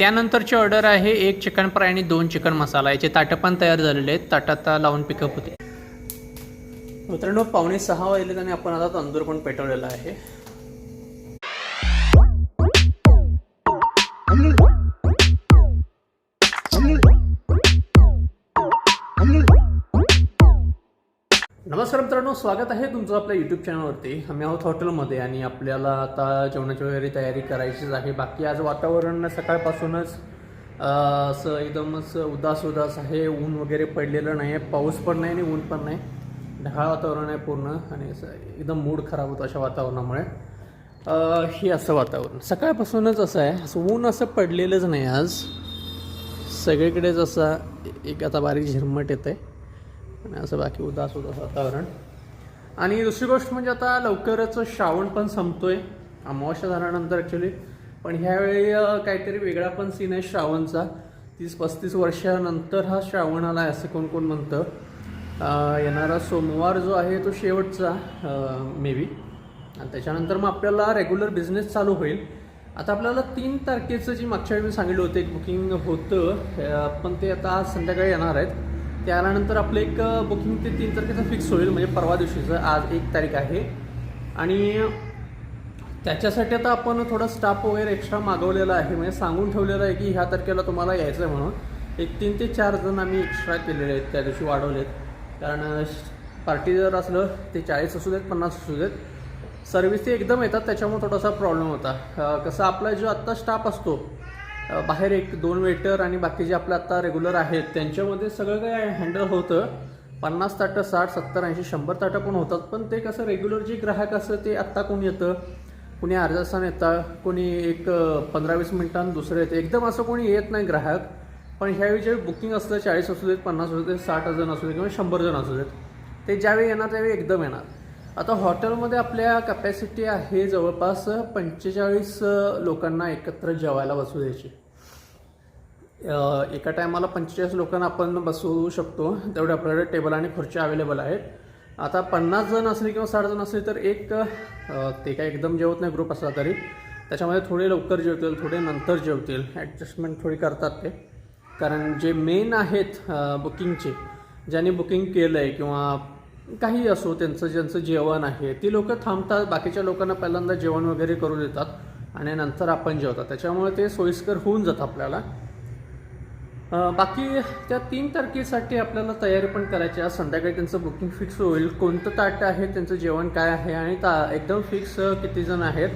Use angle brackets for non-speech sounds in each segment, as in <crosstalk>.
त्यानंतरची ऑर्डर आहे एक चिकन फ्राय आणि दोन चिकन मसाला. याचे ताटं पण तयार झालेले आहेत. ताटात लावून पिकअप होते. मित्रांनो पावणे सहा वाजले आणि आपण आता तंदूर पण पेटवलेला आहे. नमस्कार मित्रांनो स्वागत आहे तुमचं आपल्या यूट्यूब चॅनलवरती आम्ही आहोत हॉटेलमध्ये आणि आपल्याला आता जेवणाची वगैरे तयारी करायचीच आहे. बाकी आज वातावरण सकाळपासूनच असं एकदमच उदास उदास आहे. ऊन वगैरे पडलेलं नाही आहे पाऊस पण नाही आणि ऊन पण नाही. ढगाळ वातावरण आहे पूर्ण आणि असं एकदम मूड खराब होतो अशा वातावरणामुळे. हे असं वातावरण. सकाळपासूनच असं आहे. असं ऊन असं पडलेलंच नाही आज. सगळीकडेच असा एक आता बारीक झिरमट येत आहे आणि असं बाकी उदास उदास वातावरण. आणि दुसरी गोष्ट म्हणजे आता लवकरच श्रावण पण संपतोय. अमावस्या झाल्यानंतर ॲक्च्युली पण ह्यावेळी काहीतरी वेगळा पण सीन आहे श्रावणचा. तीस पस्तीस वर्षानंतर हा श्रावण आला आहे असं कोण कोण म्हणतं. येणारा सोमवार जो आहे तो शेवटचा मे बी आणि त्याच्यानंतर मग आपल्याला रेग्युलर बिझनेस चालू होईल. आता आपल्याला तीन तारखेचं जी मागच्या वेळी मी सांगितलं होतं एक बुकिंग होतं पण ते आता आज संध्याकाळी येणार आहेत. त्यानंतर आपलं एक बुकिंग ते तीन तारखेचं फिक्स होईल म्हणजे परवा दिवशीचं. आज एक तारीख आहे. आणि त्याच्यासाठी आता आपण थोडा स्टाफ वगैरे एक्स्ट्रा मागवलेला आहे. म्हणजे सांगून ठेवलेलं आहे की ह्या तारखेला तुम्हाला यायचं आहे म्हणून. एक तीन ते चार जण आम्ही एक्स्ट्रा केलेले आहेत त्या दिवशी वाढवलेत. कारण पार्टी जर असलं ते चाळीस असू देत पन्नास असू देत. सर्व्हिस ते एकदम येतात त्याच्यामुळे थोडासा प्रॉब्लेम होता. कसं आपला जो आत्ता स्टाफ असतो बाहेर एक दोन वेटर आणि बाकी जे आपलं आत्ता रेग्युलर आहेत त्यांच्यामध्ये सगळं काय हँडल होतं. पन्नास ताटं साठ सत्तर ऐंशी शंभर ताटं पण होतात. पण ते कसं रेग्युलर जे ग्राहक असतं ते आत्ता कोण येतं? कुणी अर्धा तासानं येतं कोणी एक पंधरा वीस मिनिटांनी दुसरं येतं. एकदम असं कोणी येत नाही ग्राहक. पण ह्यावेळी जे बुकिंग असतं चाळीस असू देत पन्नास असू देत साठ जण असू देत किंवा शंभर जण असू देत ते ज्यावेळी येणार त्यावेळी एकदम येणार. आता हॉटेलमध्ये आपल्या कपॅसिटी आहे जवळपास पंचेचाळीस लोकांना एकत्र जेवायला बसू द्यायची. एका टायमाला पंचेचाळीस लोकांना आपण बसवू शकतो. तेवढे आपल्याकडे टेबल आणि खुर्च्या अवेलेबल आहेत. आता पन्नास जण असले किंवा साठ जण असले तर एक ते काय एकदम जेवत नाही ग्रुप असला तरी. त्याच्यामध्ये थोडे लवकर जेवतील थोडे नंतर जेवतील. ॲडजस्टमेंट थोडी करतात ते. कारण जे मेन आहेत बुकिंगचे ज्यांनी बुकिंग केलं आहे किंवा काही असो त्यांचं ज्यांचं जेवण आहे ती लोकं थांबतात. बाकीच्या लोकांना पहिल्यांदा जेवण वगैरे करू देतात आणि नंतर आपण जेवतात. त्याच्यामुळे ते सोयीस्कर होऊन जातं आपल्याला. बाकी त्या तीन तारखेसाठी आपल्याला तयारी पण करायची आहे. आज संध्याकाळी त्यांचं बुकिंग फिक्स होईल. कोणतं ताट आहे? त्यांचं जेवण काय आहे? आणि ता एकदम फिक्स किती जण आहेत?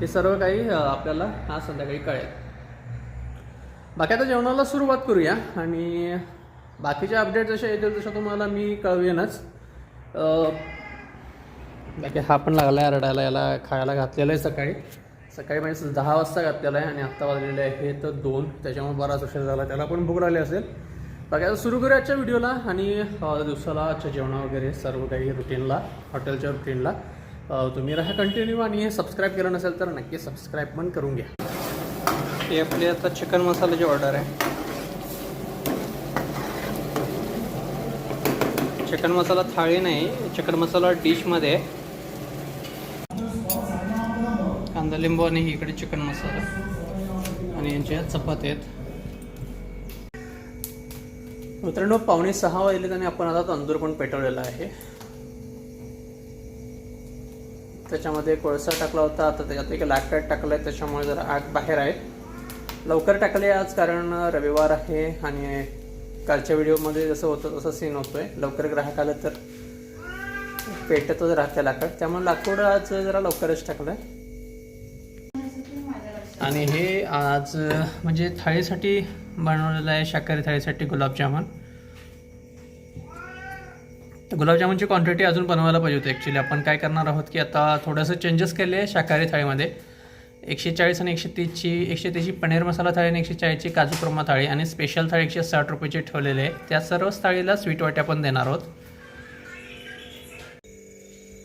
हे सर्व काही आपल्याला आज संध्याकाळी कळेल. बाकी आता जेवणाला सुरुवात करूया. आणि बाकीचे अपडेट जसे येतील तसं तुम्हाला मी कळवेनच. बाकी हा पण लागला आहे रडायला याला खायला घातलेला आहे सकाळी. सकाळी म्हणजे दहा वाजता घातलेला आहे आणि आत्ता वाजलेले आहे तर दोन. त्याच्यामुळे बराच उशीर झाला. त्याला पण भूक लागली असेल. बाकी आता सुरू करूया आजच्या व्हिडिओला आणि दिवसाला आजच्या जेवणा वगैरे सर्व काही रुटीनला हॉटेलच्या रुटीनला तुम्ही राहा कंटिन्यू आणि सबस्क्राईब केलं नसेल तर नक्की सबस्क्राईब पण करून घ्या. ते आपली आता चिकन मसाल्याची ऑर्डर आहे. चिकन मसाला थाळी नाही. चिकन मसाला डिशमध्ये आहे कांदा लिंबू आणि इकडे चिकन मसाला. आणि यांच्या चपात्या आहेत. मित्रांनो पावणे सहा वाजलेत आणि आपण आता तंदूर पण पेटवलेला आहे. त्याच्यामध्ये कोळसा टाकला होता. आता त्याच्यात एक लाकड टाकलं आहे त्याच्यामुळे जरा आग बाहेर आहे. लवकर टाकले आज कारण रविवार आहे आणि कालच्या व्हिडिओमध्ये जसं होतं तसं सीन होतोय. लवकर ग्राहक आलं तर पेटतच राहते लाकड. त्यामुळे लाकूड आज जरा लवकरच टाकलं आणि हे आज म्हणजे थाळीसाठी बनवलेलं आहे शाकाहारी थाळीसाठी गुलाबजामुन. गुलाबजामुनची क्वांटिटी अजून बनवायला पाहिजे होती ॲक्च्युली आपण काय करणार आहोत की आता थोडंसं चेंजेस केले आहे शाकाहारी थाळीमध्ये. एकशे चाळीस आणि एकशे तीसची एकशे तीसची पनीर मसाला थाळी आणि एकशे चाळीसची काजू कुर्मा थाळी आणि स्पेशल थाळी एकशे साठ रुपयाची ठेवलेली आहे. त्या सर्वच थाळीला स्वीट वाट्या पण देणार आहोत.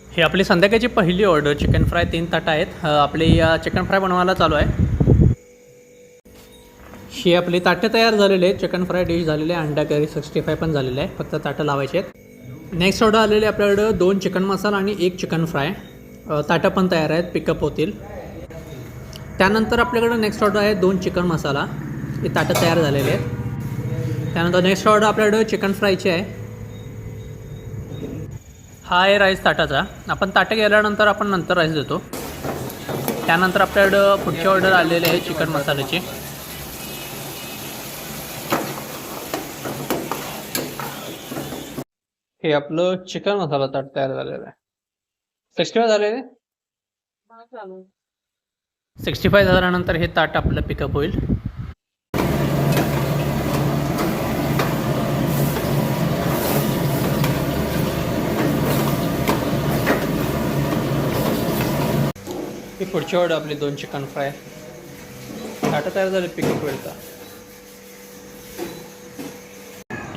ही आपली संध्याकाळची पहिली ऑर्डर चिकन फ्राय तीन ताटं आहेत. आपली चिकन फ्राय बनवायला चालू आहे. ही आपली ताटं तयार झालेले आहेत. चिकन फ्राय डिश झालेले आहे. अंडा करी सिक्स्टी फाय पण झालेलं आहे फक्त ताटं लावायचे आहेत. नेक्स्ट ऑर्डर आलेली आपल्याकडं दोन चिकन मसाला आणि एक चिकन फ्राय ताटं पण तयार आहेत. पिकअप होतील. त्यानंतर आपल्याकडं नेक्स्ट ऑर्डर आहे दोन चिकन मसाला हे ताटं तयार झालेले आहेत. त्यानंतर नेक्स्ट ऑर्डर आपल्याकडं चिकन फ्रायची आहे. हा आहे राईस ताटाचा. आपण ताटं गेल्यानंतर आपण नंतर राईस देतो. त्यानंतर आपल्याकडं पुढची ऑर्डर आलेली आहे चिकन मसाल्याची हे आपलं चिकन मसाला ताट तयार झालेलं आहे. सिक्स्टी फाय झालेलं सिक्स्टी फाय झाल्यानंतर हे ताट आपलं पिकअप होईल. ही पुढची ऑर्डर आपली दोन चिकन फ्राय ताटं तयार झाले पिकअप होईल का?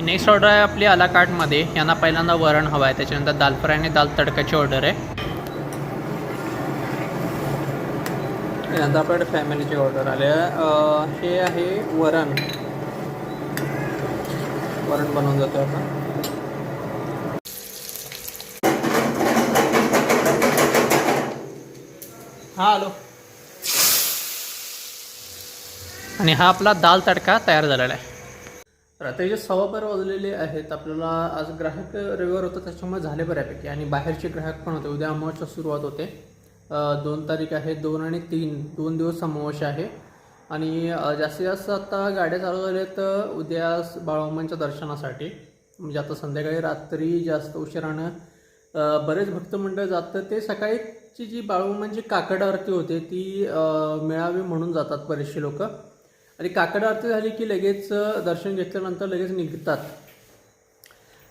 नेक्स्ट ऑर्डर आहे आपली आला कार्टमध्ये यांना पहिल्यांदा वरण हवं आहे. त्याच्यानंतर दाल फ्राय आणि दाल तडकाची ऑर्डर आहे. त्यानंतर आपल्याकडे फॅमिलीची ऑर्डर आली हे आहे वरण. वरण बनवून जातो आपण. हा हॅलो. आणि हा आपला दाल तडका तयार झालेला आहे. रात्रीचे सव्वा बारा वाजलेले आहेत आपल्याला आज ग्राहक रविवार होतं त्याच्यामुळे झाले बऱ्यापैकी. आणि बाहेरचे ग्राहक पण होते. उद्या अमावस्या सुरुवात होते. दोन तारीख आहे दोन आणि तीन. दोन दिवस अमावस्या आहे. आणि जास्तीत जास्त आता गाड्या चालू झाल्या आहेत उद्या स- दर्शनासाठी. म्हणजे आता संध्याकाळी रात्री जास्त उशिरानं बरेच बरेच भक्तमंडळ जातं. ते सकाळीची जी बाळूमामांची काकड आरती होते ती मिळावी म्हणून जातात बरेचसे लोक. आणि काकड आरती झाली की लगेच दर्शन घेतल्यानंतर लगेच निघतात.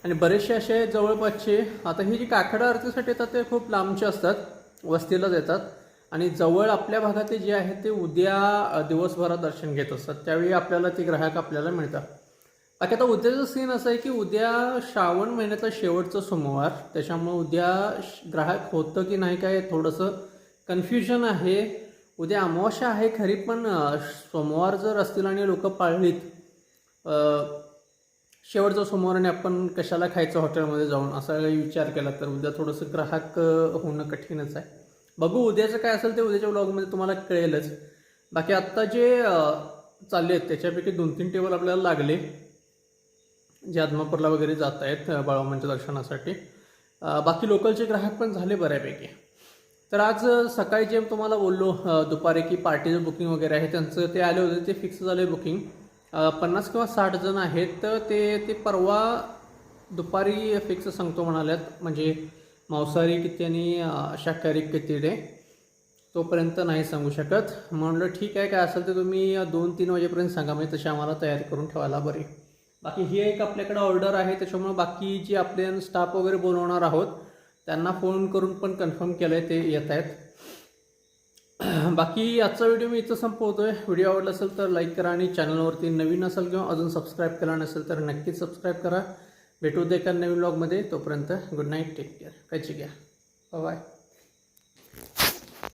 आणि बरेचसे असे जवळपासचे आता ही जी काकड आरतीसाठी येतात ते खूप लांबचे असतात वस्तीलाच येतात आणि जवळ आपल्या भागातले जे आहेत ते उद्या दिवसभरात दर्शन घेत असतात. त्यावेळी आपल्याला ते ग्राहक आपल्याला मिळतात. बाकी आता उद्याचं सीन असं आहे की उद्या श्रावण महिन्याचा शेवटचा सोमवार. त्याच्यामुळे उद्या श- ग्राहक होतं की नाही काय थोडंसं कन्फ्युजन आहे. उद्या अमावस्या आहे खरी पण सोमवार जर असतील आणि लोक पाळलीत अ, शेवटचा सोमवाराने आपण कशाला खायचं हॉटेलमध्ये जाऊन असा काही विचार केला तर उद्या थोडंसं ग्राहक होणं कठीणच आहे. बघू उद्याचं काय असेल ते उद्याच्या ब्लॉगमध्ये तुम्हाला कळेलच. बाकी आत्ता जे चालले आहेत त्याच्यापैकी दोन तीन टेबल आपल्याला लागले जे आदमापूरला वगैरे जात आहेत अ, दर्शनासाठी. बाकी लोकलचे ग्राहक पण झाले बऱ्यापैकी. तर आज सकाळी जे तुम्हाला बोललो दुपारी की पार्टीचं बुकिंग वगैरे आहे त्यांचं ते आले होते ते फिक्स झाले बुकिंग पन्नास किंवा साठ जण आहेत तर ते ते परवा दुपारी फिक्स सांगतो म्हणाल्यात. म्हणजे मांसाहारी किती आणि शाकाहारी किती डे? तोपर्यंत नाही सांगू शकत. म्हणलं ठीक आहे काय असेल तर तुम्ही दोन तीन वाजेपर्यंत सांगा म्हणजे तशी आम्हाला तयारी करून ठेवायला बरी. बाकी ही एक आपल्याकडे ऑर्डर आहे त्याच्यामुळे बाकी जी आपले स्टाफ वगैरे बोलवणार आहोत त्यांना फोन करून पण कन्फर्म केलं आहे ते येत आहेत. <clears throat> बाकी आजचा व्हिडिओ मी इथं संपवतोय. व्हिडिओ आवडला असेल तर लाईक करा आणि चॅनलवरती नवीन असेल किंवा अजून सबस्क्राईब केला नसेल तर नक्कीच सबस्क्राईब करा. भेटू दे एका नवीन ब्लॉगमध्ये तोपर्यंत गुड नाईट टेक केअर काळजी घ्या. बाय